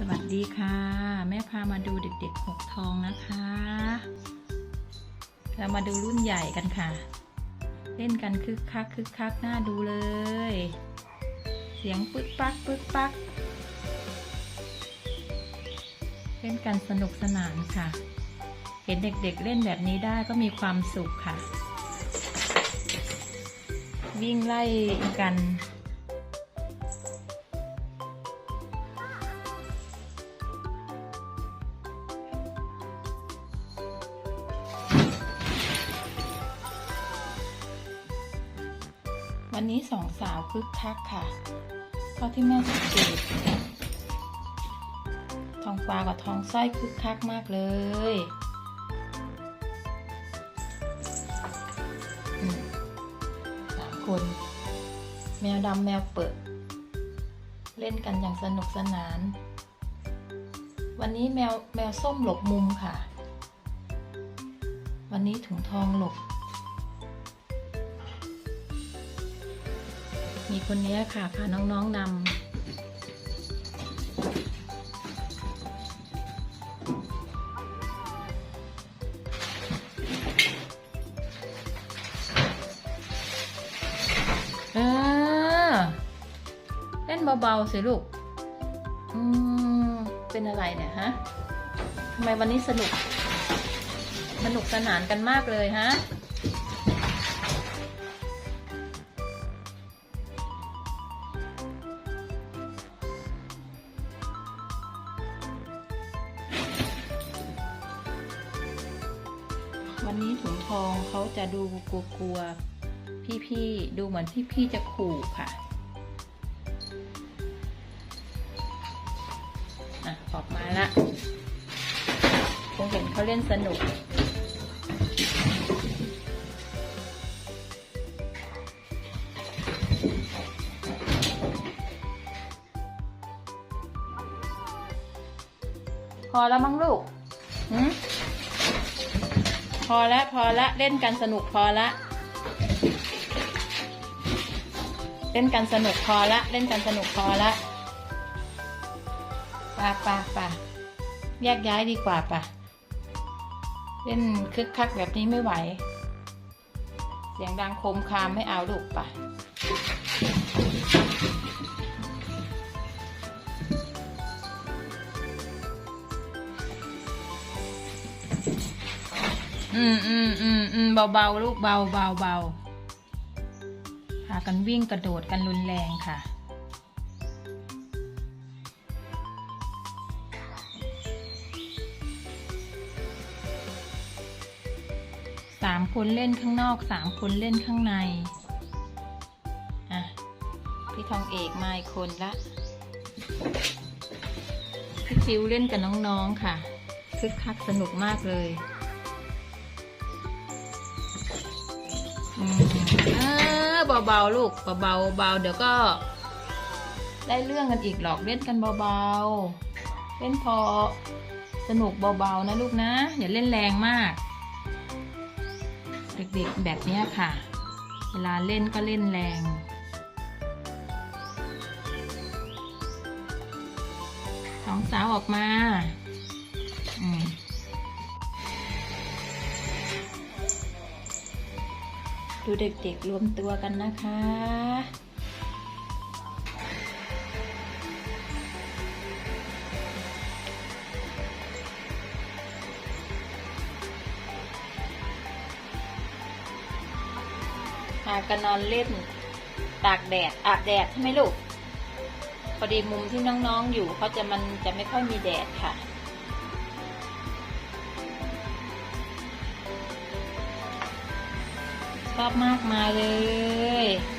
สวัสดีค่ะ แม่พามาดูเด็กๆหกทองนะคะ เรามาดูรุ่นใหญ่กันค่ะ เล่นกันคึกคักคึกคักน่าดูเลย เสียงปึ๊กปักปึ๊กปัก เล่นกันสนุกสนานค่ะ เห็นเด็กๆเล่นแบบนี้ได้ก็มีความสุขค่ะ วิ่งไล่กัน วันนี้สองสาวคึกคักค่ะเท่าที่แม่สังเกตทองฟ้ากับทองสร้อยคึกคักมากเลยสามคน แมวดำแมวเปิด เล่นกันอย่างสนุกสนาน วันนี้แมวแมวส้มหลบมุมค่ะ วันนี้ถุงทองหลบ มีคนนี้ค่ะพาน้องๆนำเออเล่นเบาๆสิลูก อืม เป็นอะไรเนี่ยฮะ ทำไมวันนี้สนุก สนุกสนานกันมากเลยฮะ วันนี้ถุงทองเขาจะดูกลัวๆ พี่ๆ ดูเหมือนพี่ๆ จะขู่ค่ะอะออกมาละคงเห็นเขาเล่นสนุก พอแล้วมั้งลูกหืม พอละพอละเล่นกันสนุกพอละ เล่นกันสนุกพอละเล่นกันสนุกพอละป่าป่าป่าแยกย้ายดีกว่าป่ะ เล่นคึกคักแบบนี้ไม่ไหว เสียงดังโคมคามไม่เอาลูกป่ะ อืมอืมอืมอืมเบาเบาๆลูกเบาเบาเบาพากันวิ่งกระโดดกันรุนแรงค่ะ สามคนเล่นข้างนอกสามคนเล่นข้างใน อะ พี่ทองเอกมาอีกคนละพี่ฟิวเล่นกับน้องๆค่ะ คึกคักสนุกมากเลย เออเบาๆลูกเบาๆเบาเดี๋ยวก็ ได้เรื่องกันอีกหรอกเล่นกันเบาๆเล่นพอสนุกเบาๆนะลูกนะ อย่าเล่นแรงมาก เด็กๆแบบนี้ค่ะ เวลาเล่นก็เล่นแรงสองสาวออกมา อืม ดูเด็กๆรวมตัวกันนะคะ พากันนอนเล่น ตากแดด อาบแดดใช่ไหมลูก พอดีมุมที่น้องๆอยู่เขาจะมันจะไม่ค่อยมีแดดค่ะ อบมากมาเลย